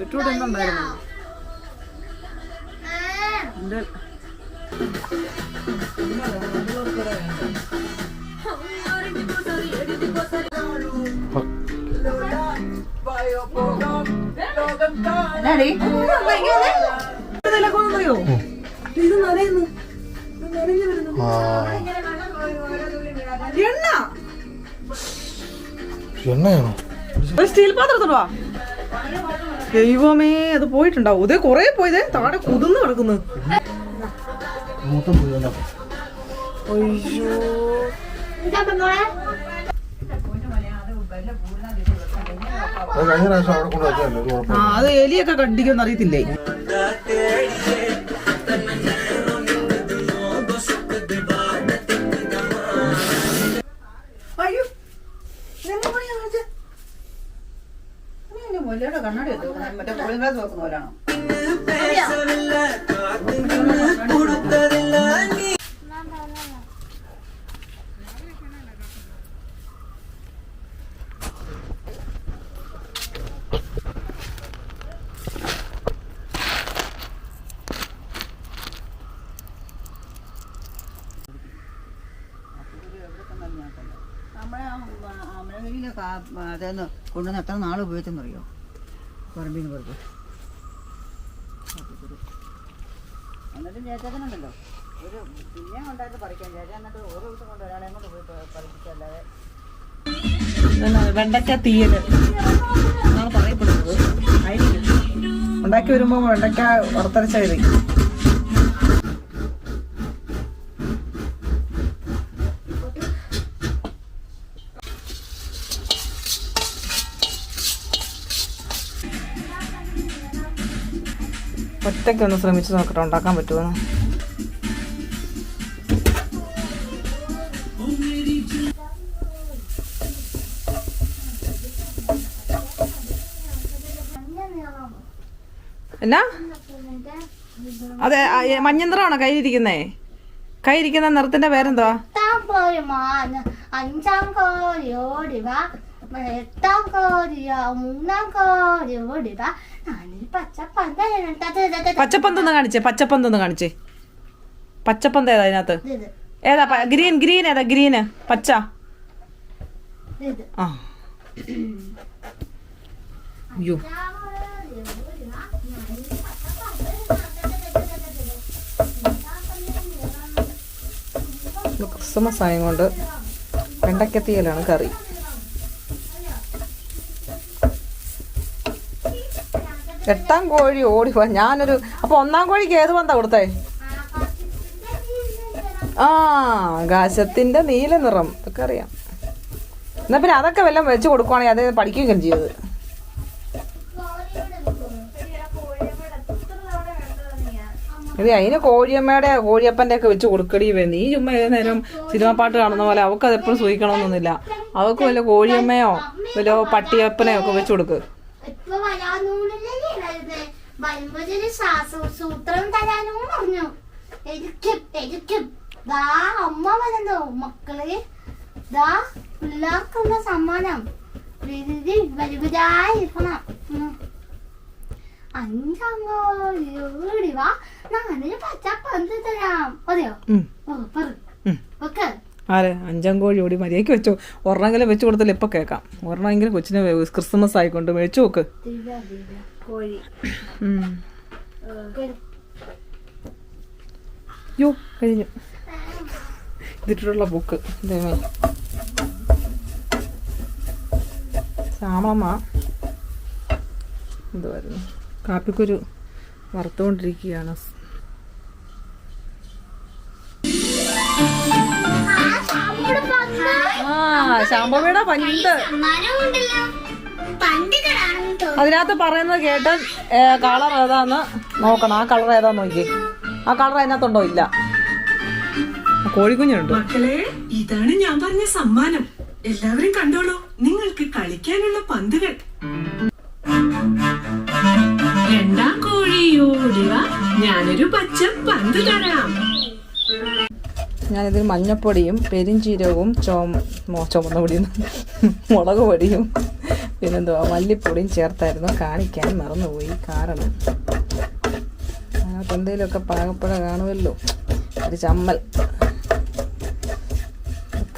Beetroot എന്തുണ്ടായിരുന്നു ഒന്നറിയോ? ഇത് നനയുന്നു. ഇത് നനഞ്ഞു വരുന്നു. എണ്ണ എണ്ണയാണോ ഒരു സ്റ്റീൽ പാത്രത്തിലോ ദൈവമേ അത് പോയിട്ടുണ്ടാവും. ഇതേ കൊറേ പോയതേ താഴെ കുതിർന്ന് കിടക്കുന്നു. അത് എലിയൊക്കെ അവിടെ മുല്ലയുടെ കണ്ണാടി. മറ്റേ കൂളിംഗ് ഗ്ലാസ്? നമ്മളെ അമലഗിരിയിലെ അതെന്ന് കൊണ്ടുവന്ന് എത്ര നാൾ ഉപയോഗിച്ചെന്നറിയോ പറമ്പിന് വെറുതെ എന്നിട്ടും ചേച്ചേക്കനുണ്ടല്ലോ ഒരു പിന്നെ കൊണ്ടായിട്ട് പറിക്കാൻ ചേച്ചൻ എന്നിട്ട് ഓരോ ദിവസം കൊണ്ട് ഒരാളെ കൊണ്ട് പോയി പറിപ്പിച്ചല്ലാതെ വെണ്ടക്ക വെണ്ടയ്ക്ക തീയൽ. എന്നാണ് പറയപ്പെടുന്നത്. ഉണ്ടാക്കി വരുമ്പോ വെണ്ടയ്ക്ക വറുത്തരച്ച കറി ഒന്ന് ശ്രമിച്ച് നോക്കട്ടെ ഉണ്ടാക്കാൻ പറ്റുമെന്ന് എന്നാ. അതെ മഞ്ഞ നിറമാണോ കയ്യിലിരിക്കുന്നേ? കയ്യിരിക്കുന്ന നിറത്തിന്റെ കോഴി അഞ്ചാം കോരി ഓടി വാ എട്ടാം പച്ചപ്പന്ത പച്ചപ്പന്തൊന്ന് കാണിച്ചേ പച്ചപ്പന്തൊന്ന് കാണിച്ചേ. പച്ചപ്പന്ത ഏതാ അതിനകത്ത്? ഏതാ ഗ്രീൻ ഗ്രീൻ ഏതാ? ഗ്രീന് പച്ച. ആ. അയ്യോ. ക്രിസ്മസ് ആയതുകൊണ്ട് വെണ്ടക്കത്തിയലാണ് കറി. എട്ടാം കോഴി ഓടി പോവാ ഞാനൊരു അപ്പൊ ഒന്നാം കോഴിക്ക് ഏത് പന്താ കൊടുത്തേ? ആ ആകാശത്തിന്റെ നീല നിറം. ഇതൊക്കെ അറിയാം. എന്നാ പിന്നെ അതൊക്കെ വല്ലതും വെച്ച് കൊടുക്കുവാണെങ്കിൽ അത് പഠിക്കുകയും ചെയ്തത് ഇത്. അതിന് കോഴിയമ്മയുടെ കോഴിയപ്പന്റെ ഒക്കെ വെച്ച് കൊടുക്കടി വേണ്ടി നീ ചുമ്മാ ഏത് നേരം സിനിമ പാട്ട് കാണുന്ന പോലെ അവൾക്ക് അത് എപ്പോഴും സൂക്ഷിക്കണമെന്നൊന്നുമില്ല അവൾക്ക് വല്ല കോഴിയമ്മയോ വല്ല പട്ടിയപ്പനെയോ ഒക്കെ വെച്ച് കൊടുക്ക്. ഇപ്പൊ വരാനൂലല്ലേ വരുമ്പോഴൊരു ശ്വാസ സൂത്രം തരാനും പറഞ്ഞു. എരിക്കും എരിക്കും. ദാ അമ്മ വരുന്നു. മക്കളെ ദാ പിള്ളേർക്കുള്ള സമ്മാനം. വെരുതി വലുതായിരിക്കണം ഉം. അഞ്ചാം കോടി വാ നാലിന് പച്ച പന്ത് തരാം. അതെയോ? ഓക്കെ. ആരെ? അഞ്ചാം കോഴി ഓടി മര്യാദയ്ക്ക് വെച്ചോ. ഒരെണ്ണമെങ്കിലും വെച്ച് കൊടുത്താൽ ഇപ്പൊ കേൾക്കാം. ഒരെണ്ണമെങ്കിലും കൊച്ചിന് ക്രിസ്മസ് ആയിക്കൊണ്ട് മേടിച്ചു നോക്ക് കോഴി. യോ കഴിഞ്ഞു. ഇതിട്ടുള്ള ബുക്ക്. ദൈവമേ ശ്യാമമ്മ എന്തുവായിരുന്നു? കാപ്പിക്കുരു വറുത്തുകൊണ്ടിരിക്കുകയാണ്. ആ ശാമ്പവിയുടെ പണ്ട് അതിനകത്ത് പറയുന്നത് കേട്ട് കളർ ഏതാന്ന് നോക്കണം. ആ കളർ ഏതാന്ന് നോക്കി ആ കളർ അതിനകത്തുണ്ടോ? ഇല്ല. കോഴിക്കുഞ്ഞുണ്ട്. മക്കളെ ഇതാണ് ഞാൻ പറഞ്ഞ സമ്മാനം. എല്ലാവരും കണ്ടോളൂ. നിങ്ങൾക്ക് കളിക്കാനുള്ള പന്തുകൾ. രണ്ടാം കോഴിയോടുക ഞാനൊരു പച്ച പന്ത് തരാം. ഞാനിതിൽ മഞ്ഞപ്പൊടിയും പെരിഞ്ചീരകവും ചോമ ചുമന്ന പൊടിയും മുളക് പൊടിയും പിന്നെന്തുവാ മല്ലിപ്പൊടിയും ചേർത്തായിരുന്നു. കാണിക്കാൻ മറന്നുപോയി. കാരണം അതിനകത്ത് എന്തെങ്കിലുമൊക്കെ പാകപ്പഴ കാണുമല്ലോ. ഒരു ചമ്മൽ.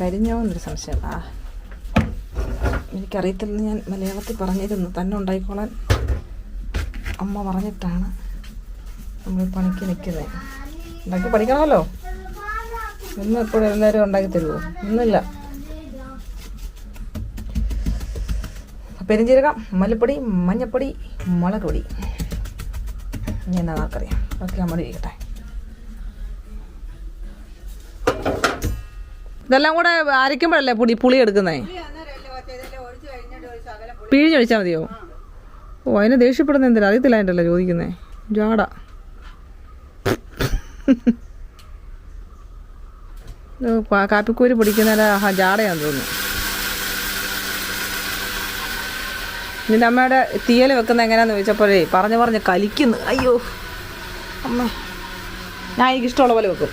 കരിഞ്ഞോ എന്നൊരു സംശയം. ആ എനിക്കറിയത്തില്ല. ഞാൻ മലയാളത്തിൽ പറഞ്ഞിരുന്നു. തന്നെ ഉണ്ടായിക്കോളാൻ അമ്മ പറഞ്ഞിട്ടാണ് നമ്മൾ പണിക്ക് നിൽക്കുന്നത്. ഉണ്ടാക്കി പഠിക്കണമല്ലോ. ഇന്ന് എപ്പോഴും എല്ലാവരും ഉണ്ടാക്കി തരുമോ? ഒന്നുമില്ല പെരിഞ്ചീരകം മല്ലിപ്പൊടി മഞ്ഞപ്പൊടി മുളക് പൊടി. ഇനി എന്നാ നമുക്കറിയാം ഓക്കെ നമ്മൾ ഇരിക്കട്ടെ. ഇതെല്ലാം കൂടെ അരയ്ക്കുമ്പോഴല്ലേ പൊടി പുളി എടുക്കുന്നേ? പിഴിഞ്ഞൊഴിച്ചാൽ മതിയോ? ഓ അതിനെ ദേഷ്യപ്പെടുന്ന എന്തിനാ? അറിയത്തില്ല അതിന്റെ ചോദിക്കുന്നേ. ജാട. കാപ്പിക്കൂരി പൊടിക്കുന്നതിന്റെ ജാടയാന്ന് തോന്നുന്നു. നിന്റെ അമ്മയുടെ തീയൽ വെക്കുന്ന എങ്ങനെയാന്ന് ചോദിച്ചപ്പോഴേ പറഞ്ഞു പറഞ്ഞ് കലിക്കുന്നു. അയ്യോ അമ്മ. ഞാൻ എനിക്കിഷ്ടമുള്ള പോലെ വെക്കും.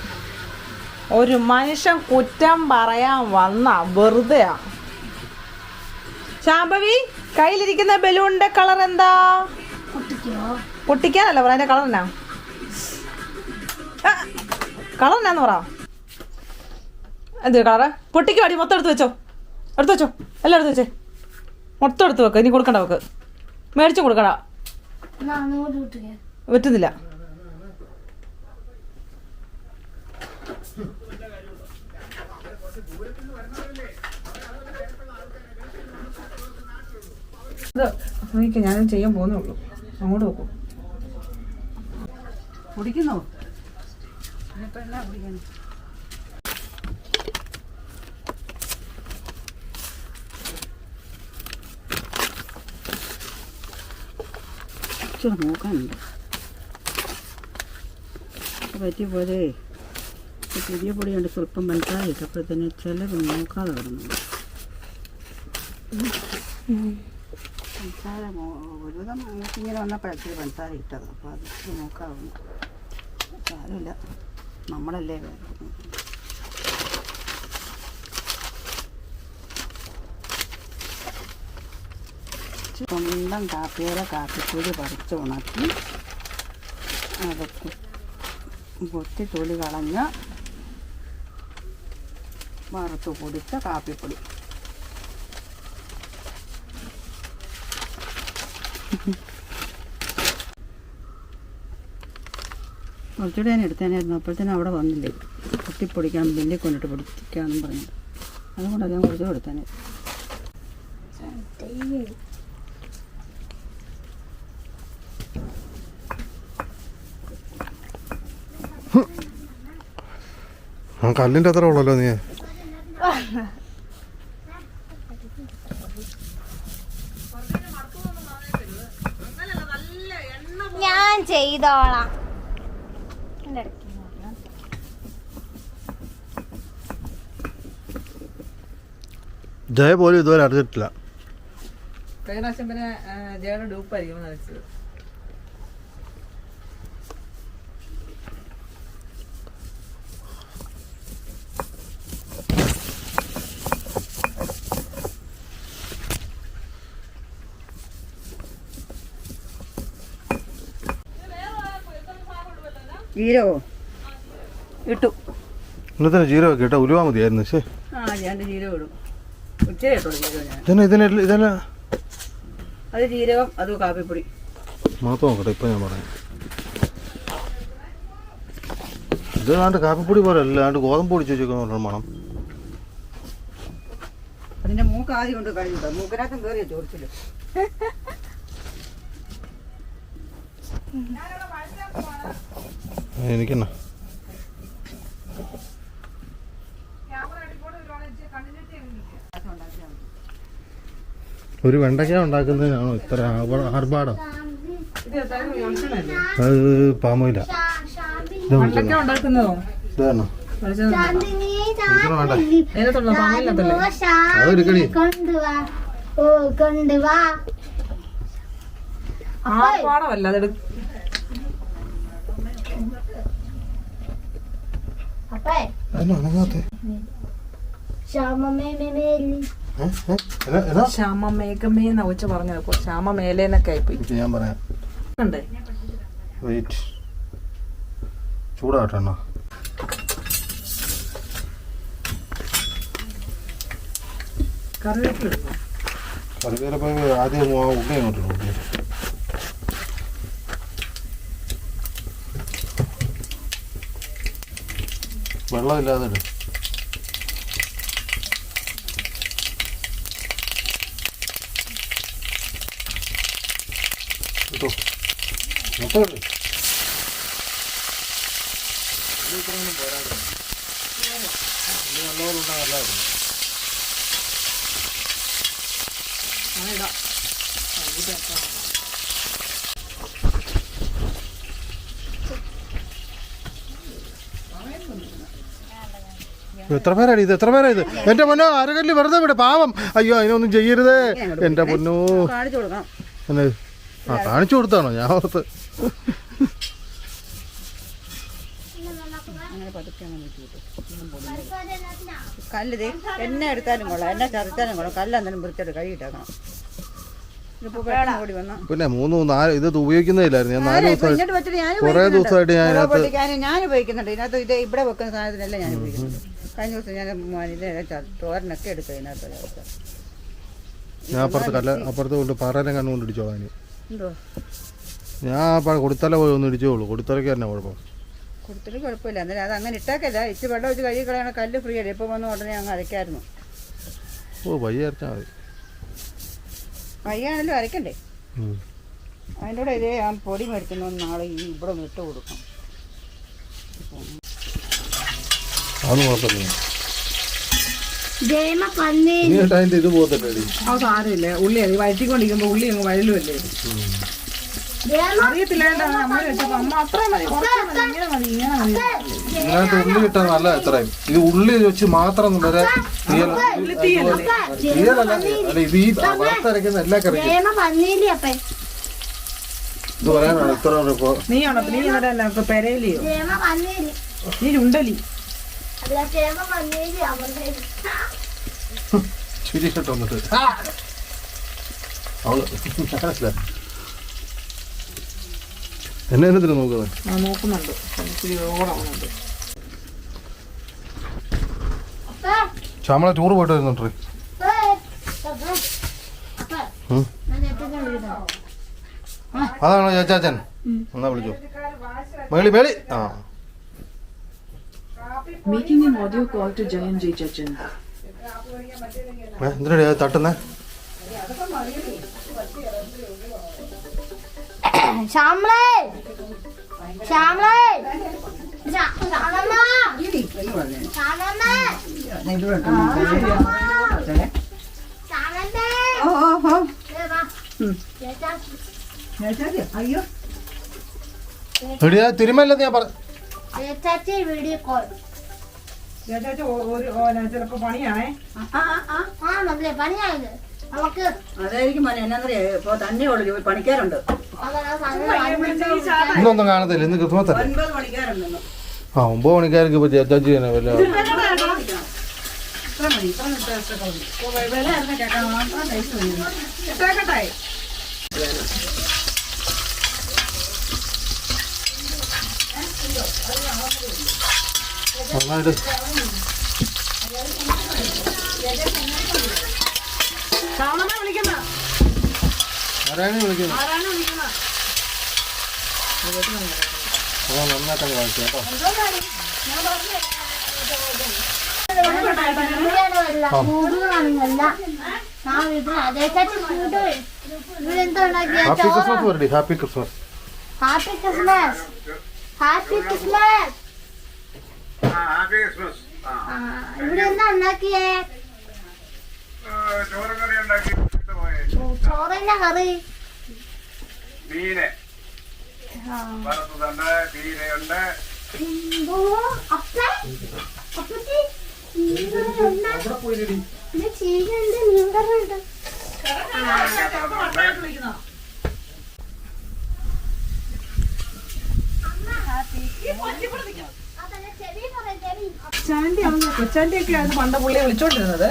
ഒരു മനുഷ്യൻ കുറ്റം പറയാൻ വന്ന വെറുതെയാ. ശാംഭവി കയ്യിലിരിക്കുന്ന ബലൂണിന്റെ കളർ എന്താ? പൊട്ടിക്കാനല്ല പറ അതിന്റെ കളർ എന്നാ? കളർ എന്നാന്ന് പറ. എന്ത് കളറ്? പൊട്ടിക്കുവാടി മൊത്തം എടുത്ത് വെച്ചോ. എടുത്ത് വെച്ചോ. എല്ലാം എടുത്ത് വെച്ചേ. മൊത്തം എടുത്ത് വെക്ക. ഇനി കൊടുക്കണ്ട വെക്ക് മേടിച്ചു കിട്ടുക പറ്റുന്നില്ല. ഇത് ഞാനും ചെയ്യാൻ പോകുന്നേ ഉള്ളൂ. അങ്ങോട്ട് നോക്കൂ കുടിക്കുന്നോ? ഇനിയിപ്പോ എന്നാ കുടിക്കണം ഇച്ചിരി നോക്കാനുണ്ട് പറ്റിയ പുതിയ പൊടി പൊടിയുണ്ട് സ്വല്പം പഞ്ചാര അപ്പോൾ തന്നെ ചിലത് നോക്കാതെ കിടന്നു പഞ്ചാര മോ- ഒരു വിധം ഇങ്ങനെ വന്നപ്പോഴത്തേക്ക് പഞ്ചാര ഇട്ടത് അപ്പോൾ അത് ഇച്ചിരി നോക്കാതെ വന്നു സാരമില്ല നമ്മളല്ലേ വേണ്ടത്. സ്വന്തം കാപ്പിയുടെ കാപ്പിപ്പൊടി പറിച്ച് ഉണക്കി അത് കൊത്തി തൊലി കളഞ്ഞ് വറുത്ത് പൊടിച്ച കാപ്പിപ്പൊടി. കുറച്ചുകൂടെ ഞാൻ എടുത്തേനായിരുന്നു അപ്പോഴത്തേനും അവിടെ വന്നില്ലേ? കുത്തിപ്പൊടിക്കാൻ ബില്ലിൽ കൊണ്ടിട്ട് പൊടിക്കാമെന്നും പറഞ്ഞു അതുകൊണ്ടാണ് ഞാൻ കുറച്ചുകൂടെ എടുത്തേനെ ആ കല്ലിന്റെ അത്ര ഉള്ളല്ലോ നീ. ഞാൻ ചെയ്തോളാം. ജയ പോലും ഇതുവരെ അറിഞ്ഞിട്ടില്ല. കഴിഞ്ഞ പ്രാവശ്യം പിന്നെ ജയുടെ ഡൂപ്പായിരിക്കും നനച്ചത് ജീരകോ ഇട്ടു. ഇന്നത്തെ ജീരകം കേട്ടോ ഉലുവാ മതിയായിരുന്നു ശേ ആ ഞാൻ ജീരകം ഇടും. ഉച്ചയെ ഇട്ടുള്ളൂ ജീരകം ഞാൻ. ഇതന്നെ ഇതിനെ ഇതന്നെ? അത് ജീരകം അത് കാപ്പിപ്പൊടി. മാത്രം നോക്കട്ടെ ഇപ്പം ഞാൻ പറയാം. ഇത് ആണ്ട് കാപ്പിപ്പൊടി പോലെ അല്ല ആണ്ട് ഗോതമ്പ് വെച്ചേക്കുന്ന മണം. അതിന്റെ മൂക്ക് ആദ്യം കൊണ്ട് കഴിഞ്ഞിട്ടോ മൂക്കിനകത്തും കയറിയ ചോദിച്ചില്ല എനിക്കെന്നാ? ഒരു വെണ്ടയ്ക്ക ഉണ്ടാക്കുന്നതിനാണോ ഇത്ര ആർഭാ- ആർഭാടം? അത് പാമോയില്ല ഇതാണോ ചാന്ദിനി വിളിക്കണോ വേണ്ട അതിനകത്തുള്ള പാമില്ലാത്തല്ലേ അത് എടുക്കടി. കൊണ്ടുവാ ഓ കൊണ്ടുവാ ആ അതെടു അപ്പേ non, മേലി ഏ? ഏ? എന്നാ- എന്നാ? ശ്യാമ മേഘമേ എന്ന് വെച്ച് പറഞ്ഞു കേൾക്കും ശ്യാമ മേലേന്നൊക്കെ ആയിപ്പോയി ഇത് ഞാൻ പറയാം. വെയിറ്റ് ചൂടാകട്ടെ എണ്ണ കറിവേപ്പില കറിവേലപ്പ ആദ്യം ഉള്ളി അങ്ങോട്ട് ഉള്ളി വെള്ളമില്ലാതെ കേട്ടോ മൊത്തം പോരാതെ. നല്ലപോലെ ഉണ്ടാകും എത്ര പേരാണ് ഇത്? എത്ര പേരാ ഇത്? എന്റെ പൊന്നോ അരകല്ല് വെറുതെ വിട് പാവം. അയ്യോ അതിനൊന്നും ചെയ്യരുതേ. എന്റെ പൊന്നോ. കാണിച്ചു കൊടുക്കണം എന്നെ ആ കാണിച്ചു കൊടുത്താണോ? ഞാൻ ഓർത്ത്. കല്ല് ദേ എന്നെ എടുത്താലും കൊള്ളാം. എന്നെ ചതച്ചാലും കൊള്ളാം. കല്ലെന്തായാലും ഓടി വന്ന. പിന്നെ മൂന്ന് നാല് ഇത് ഉപയോഗിക്കുന്നതില്ലായിരുന്നു. ഞാൻ നാല് ദിവസമായിട്ട് കുറെ വെച്ചിട്ട് ഞാൻ കുറേ ദിവസമായിട്ട് ഞാൻ ഇതിനകത്ത് ഞാൻ ഞാൻ ഉപയോഗിക്കുന്നുണ്ട്. ഇതിനകത്ത് ഇത് ഇവിടെ വെക്കുന്ന സാധനത്തിനല്ല ഞാൻ ഉപയോഗിക്കുന്നുണ്ട് കഴിഞ്ഞ ദിവസം ഞാൻ മ- ഇത് ച- തോരനൊക്കെ എടുക്കും അതിനകത്ത്. ഞാൻ അപ്പുറത്ത് കല്ല അപ്പുറത്ത് കൊണ്ട് പാറേനെ കണ്ണുകൊണ്ട് ഇടിച്ചോളാം ഇനി. എന്തോ? ഞാൻ ആ കൊടുത്തല പോയി ഒന്ന് ഇടിച്ചോളൂ കൊടുത്തലയ്ക്ക് തന്നെ കുഴപ്പം. കൊടുത്തിട്ട് കുഴപ്പമില്ല. എന്നാലും അത് അങ്ങനെ ഇട്ടേക്കല്ല. ഇച്ചിരി വെള്ളം വെച്ച് കഴുകി കളയണ കല്ല് ഫ്രീ അല്ലേ. ഇപ്പം വന്ന ഉടനെ അങ്ങ് അരയ്ക്കായിരുന്നു. ഓ വയ്യ അരച്ചാൽ മതി. വയ്യാണല്ലോ അരക്കണ്ടേ. അതിന്റെ കൂടെ ഇതേ ആ പൊടി മേടിക്കുന്ന നാളെ ഇവിടെ ഒന്ന് ഇട്ട് കൊടുക്കണം. അതൊന്നും കുഴപ്പമില്ല. ജയമ പന്നി. ഇനി കേട്ടോ അതിന്റെ ഇത് പോകത്തില്ലേ ആ സാരമില്ല ഉള്ളി അത് വഴറ്റിക്കൊണ്ടിരിക്കുമ്പോ ഉള്ളി അങ്ങ് വഴലുമല്ലേ ജയമ അറിയത്തില്ല നമ്മൾ വെച്ചപ്പോ അമ്മ അത്രയും മതി. കുറച്ച് മതി. ഇങ്ങനെ മതി ഇങ്ങനെ മതി. ഇതിനകത്ത് ഉള്ളി കിട്ടാൻ നല്ല എത്രയും ഇത് ഉള്ളി വെച്ച് മാത്രം വരെ തീയൽ തീയലല്ല അല്ല ഇത് ഈ വറുത്തരയ്ക്കുന്ന എല്ലാ കറിയും. ജയമ പന്നിയില്ലേ അപ്പേ? ഇത് പറയാനാണ് ഇത്ര നീ പെരയിലെയോ ജയമ നീ ഉണ്ടലി. അല്ല ജയമ പന്നിയിൽ അവരുടെ ചിരി കിട്ടും വന്നിട്ട്. അവൾ. മനസ്സിലായി. എന്നെ എന്നതിന് നോക്കുന്നത് നോക്കുന്നുണ്ട്. ശ്യാമള ടൂർ പോയിട്ട് വരുന്നുണ്ട് അതാണോ ചേച്ചാച്ചൻ? എന്നാ വിളിച്ചു മേളി മേളി. ആ. Making an audio call to Jayan J. Jachan. ഏ, എന്തിനാടി അത് തട്ടുന്നേ? ശ്യാമളേ! ശ്യാമളേ! തിരുമല്ലെന്ന് ഞാൻ പറഞ്ഞു ചേച്ചാച്ചി വീഡിയോ കോൾ ചേച്ചാ ഒരു ചിലപ്പോ പണിയാണേ. ആ മതിലെ പണിയായത്. നമുക്ക് അതായിരിക്കും മോനെ എന്നാന്നറിയാ ഇപ്പോൾ തന്നെ ഉള്ളു പണിക്കാരുണ്ട്. ഇന്നൊന്നും കാണത്തില്ല ഇന്ന് ക്രിസ്മസ് ഒൻപത് പണിക്കാരുണ്ട് ഇന്ന്. ആ ഒമ്പത് മണിക്കാർക്ക് ഇപ്പൊ ചേച്ചാച്ചി തന്നെ വല്ല ഇട്ടേക്കട്ടെ നന്നായിട്ട്. ആരാണ് വിളിക്കുന്നത് അതാ നന്നായിട്ടങ്ങ് വായിച്ചു കേട്ടോ. Happy Christmas happy Christmas happy Christmas happy Christmas happy Christmas ആ ഇവിടെ എന്താ ഉണ്ടാക്കിയേ? ചോറിന്റെ കറി. മീന് വറുത്തതുണ്ട് ചീരയുണ്ട് എന്തോ? അപ്പ? അപ്പച്ചി മീൻകറിയുണ്ട് പിന്നെ ചീരയുണ്ട് മീൻകറിയുണ്ട് ചെവി പറ ചെവി ആണ്. ഒക്കെ ആണ് പണ്ട് പുള്ളിയെ വിളിച്ചോണ്ടിരുന്നത്.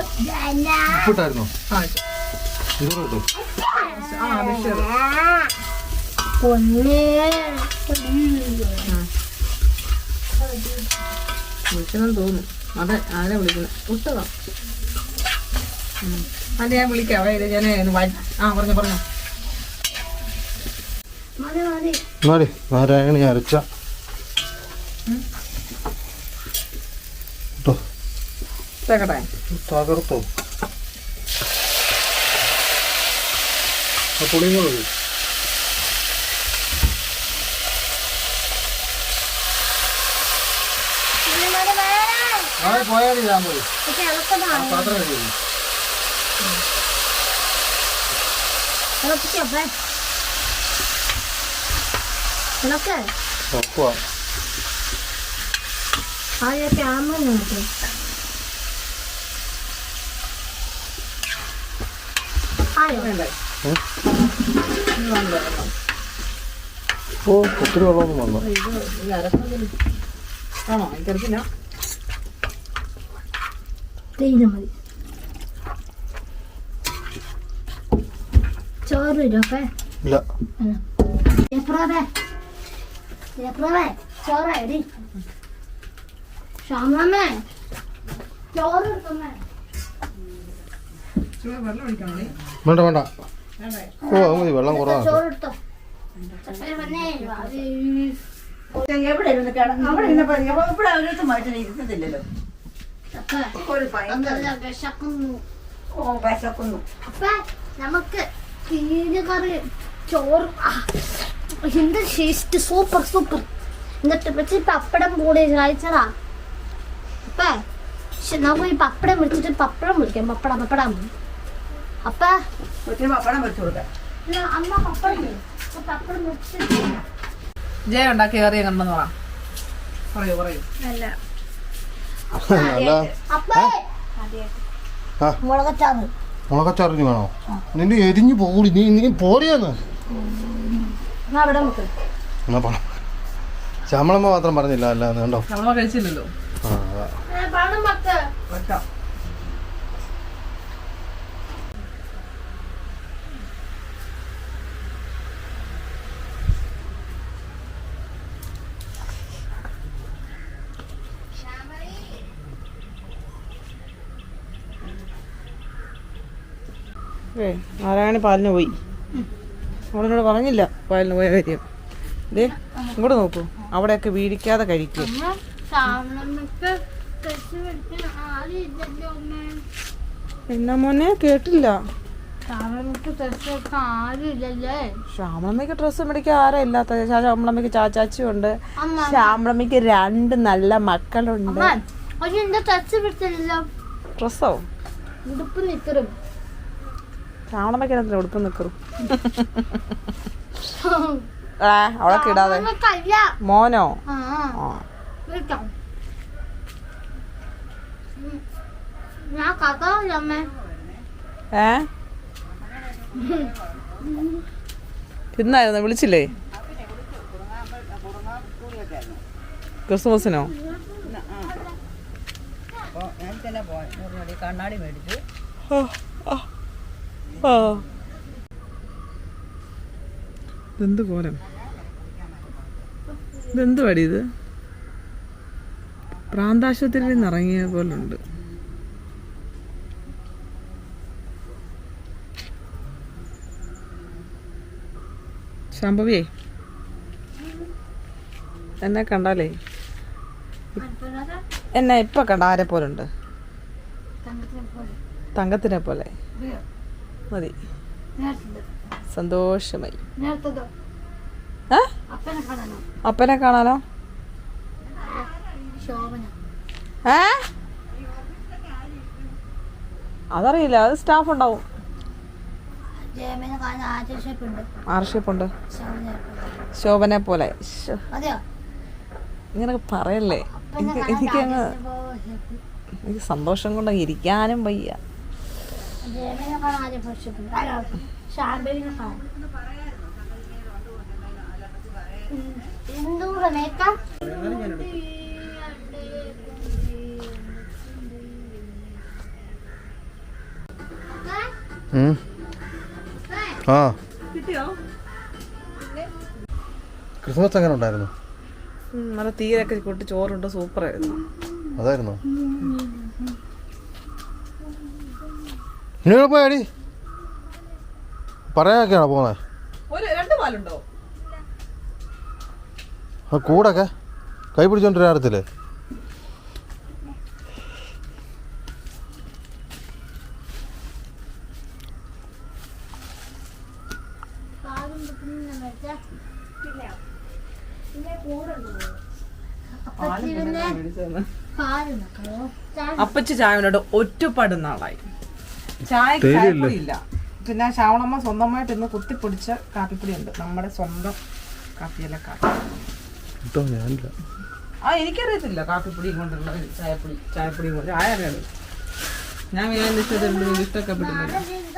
ഉപ്പിട്ടായിരുന്നോ? ആ ഇതോ ബഷീർ വിളിച്ചെന്ന് തോന്നുന്നു. അതെ ആരെ വിളിക്കുന്നത്? ഉത്തതാ അതെ ഞാൻ വിളിക്കാം. അവ ഞാൻ ആ പറഞ്ഞു പറഞ്ഞു. നാരായണി അരച്ച. തേക്കട്ടെ തകർത്തോ? ആ പുളിയും കൂടെ പോയാൽ ഞാൻ പോയി. പാത്രം കഴുകി ഇളക്കിക്കപ്പേ ഇളക്ക്. ഉറപ്പാ ആദ്യം ക്യാമറ നോക്ക് ആയോ വേണ്ടേ ഓ ഒത്തിരി വെള്ളമൊന്നും വന്നു. ആണോ? എനിക്കറിയില്ല തേയില മതി. ചോറ് ഇടപ്പേ ഇല്ല. ജയപ്രഭേ ജയപ്രഭേ ചോറ് എടി. ശ്യാമേ ചോറ് എടുത്തമ്മേ വെള്ളം ഒഴിക്കണോ? വേണ്ട വേണ്ട. ഓ അത് മതി വെള്ളം കുറവാ. എവിടെ ഓ നമുക്ക് ചോറ് സൂപ്പർ സൂപ്പർ എന്നിട്ട് വെച്ച് പപ്പടം കൂടി കഴിച്ചതാ അപ്പ ശ്ശെ, നമുക്ക് ഈ പപ്പടം വിളിച്ചിട്ട് പപ്പടം വിളിക്കാം. പപ്പടം പപ്പടം. അപ്പ. കൊച്ചിന് പപ്പടം വെച്ചു കൊടുക്കാം. അമ്മ പപ്പടം പപ്പടം ജയ ഉണ്ടാക്കിയ കറി കണ്ടെന്ന് പറ. പറയൂ പറയൂ. നല്ല. അപ്പ ആ. മുളകച്ചാറ്. മുളകച്ചറിഞ്ഞു വേണോ? നിന്റെ എരിഞ്ഞു പോകൂടി. നീ നീ പോടിയാന്ന് എന്നാ അവിടെ നമുക്ക് എന്നാ പണം. ശമ്പളമ്മ മാത്രം പറഞ്ഞില്ല അല്ല കണ്ടോ? കഴിച്ചില്ലല്ലോ. ആ ഏ നാരായണി പാലിന് പോയി. അവളിനോട് പറഞ്ഞില്ല പാലിന് പോയ കാര്യം. ദേ ഇങ്ങോട്ട് നോക്കൂ. അവിടെയൊക്കെ വീടിക്കാതെ കഴിക്കും എന്നാ മോനെ കേട്ടില്ല. ശ്യാമളമ്മയ്ക്ക് ഡ്രസ്സ് മേടിക്കാൻ ആരാ ഇല്ലാത്ത ശ്യാമളമ്മയ്ക്ക് ചാച്ചാച്ചി ഉണ്ട്. ശ്യാമളമ്മയ്ക്ക് രണ്ട് നല്ല മക്കളുണ്ട്. ഡ്രസ്സോ? ഉടുപ്പ് എന്തിനാ ഉടുപ്പ് നിക്കറും ഇടാതെ. കയ്യ. മോനോ? ഏ? ഇന്നായിരുന്നു വിളിച്ചില്ലേ? ക്രിസ്മസിനോ കണ്ണാടി മേടിച്ചു. ആ. ഇതെന്ത് കോലം? ഇതെന്ത് പടി ഇത്? പ്രാന്താശുപത്രിയിൽ നിന്ന് ഇറങ്ങിയ പോലെ ഉണ്ട് ശാംഭവിയേ എന്നെ കണ്ടാലേ? എന്നെ ഇപ്പൊ കണ്ട ആരെ പോലുണ്ട്? ഉണ്ട് തങ്കത്തിനെ പോലെ. മതി. സന്തോഷമായി. അപ്പനെ കാണാനോ? ഏ? അതറിയില്ല. അത് സ്റ്റാഫ് ഉണ്ടാവും. ആർഷിപ്പുണ്ട് ശോഭന പോലെ. ഇങ്ങനൊക്കെ പറയല്ലേ. എനിക്ക് എനിക്കങ്ങ് എനിക്ക് സന്തോഷം കൊണ്ട് ഇരിക്കാനും വയ്യ. കാണാതെ ആ. ക്രിസ്മസ് എങ്ങനെ ഉണ്ടായിരുന്നു? നല്ല തീരൊക്കെ കൂട്ടി ചോറുണ്ട് സൂപ്പറായിരുന്നു. അതായിരുന്നു? ഇനി പോയാടി പറയാനൊക്കെയാണോ പോകുന്നത് ഒരു രണ്ട് പാലുണ്ടോ? കൂടൊക്കെ. കൈ പിടിച്ചോണ്ട് അറിയത്തില്ലേ അപ്പച്ചി ചായ കൊണ്ടോ ഒറ്റപ്പെടുന്ന ആളായി ചായപ്പൊടി ഇല്ല പിന്നെ ചാവളമ്മ സ്വന്തമായിട്ട് ഇന്ന് കുത്തിപ്പൊടിച്ച കാപ്പിപ്പൊടി ഉണ്ട് നമ്മുടെ സ്വന്തം കാപ്പിയല്ല കാപ്പി. ഞാനില്ല. ആ എനിക്കറിയത്തില്ല കാപ്പിപ്പൊടി കൊണ്ടുള്ള ചായപ്പൊടി ചായപ്പൊടി കൊണ്ട് ചായ ഞാൻ വിചാരിച്ചത് ഇഷ്ടമൊക്കെ പെട്ടില്ല